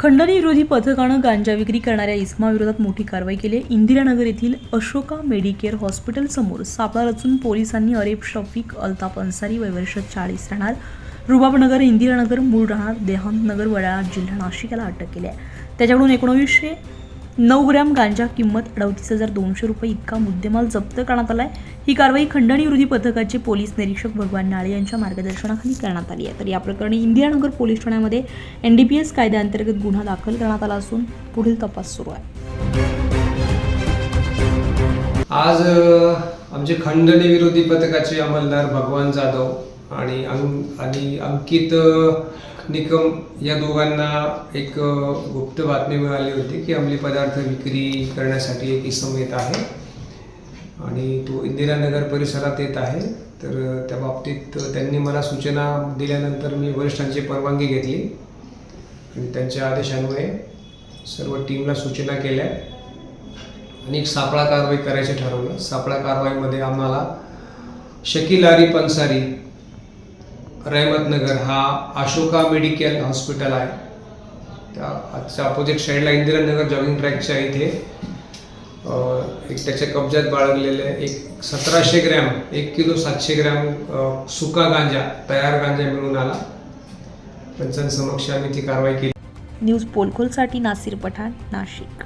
खंडणी विरोधी पथकानं गांजा विक्री करणाऱ्या इस्माविरोधात मोठी कारवाई केली आहे. इंदिरानगर येथील अशोका मेडिकेअर हॉस्पिटल समोर सापळा रचून पोलिसांनी अरेब शफीक अल्ताफ अन्सारी वयवर्ष चाळीस राहणार. रुबाबनगर इंदिरानगर मूळ राहणार. देहांतनगर वडाळा जिल्हा नाशिक याला अटक केली आहे. त्याच्याकडून एकोणवीसशे नऊ ग्रॅम गांजा किंमत अडतीस हजार दोनशे रुपये इतका मुद्देमाल जप्त करण्यात आला आहे ही कारवाई खंडणी विरोधी पथकाचे पोलीस निरीक्षक भगवान नाळे यांच्या मार्गदर्शनाखाली करण्यात आली आहे. तर या प्रकरणी इंदिरानगर पोलीस ठाण्यामध्ये एन डी पी एस कायद्याअंतर्गत गुन्हा दाखल करण्यात आला असून पुढील तपास सुरू आहे. आज आमचे खंडणी विरोधी पथकाचे अंमलदार भगवान जाधव आणि अंकित निकम या दोघांना एक गुप्त बातमी मिळाली होती की अंमली पदार्थ विक्री करण्यासाठी एक इसम येत आहे आणि तो इंदिरानगर परिसरात येत आहे. तर त्या बाबतीत त्यांनी मला सूचना दिल्यानंतर मी वरिष्ठांची परवानगी घेतली आणि त्यांच्या आदेशान्वये सर्व टीमला सूचना केल्या आणि एक सापळा कारवाई करायचे ठरवलं. सापळा कारवाईमध्ये आम्हाला शकील आरिफ पंसारी रहमतनगर हा अशोका मेडिकल हॉस्पिटल आहे. त्या आजच्या अपोजिट साईडला इंदिरानगर जॉगिंग ट्रॅकच्या इथे एक त्याच्या कब्जात बाळगलेले एक सतराशे ग्रॅम एक किलो सातशे ग्रॅम सुका गांजा तयार गांजा मिळून आला. पंचांसमक्ष आम्ही ती कारवाई केली. न्यूज पोलखोलसाठी नासिर पठाण नाशिक.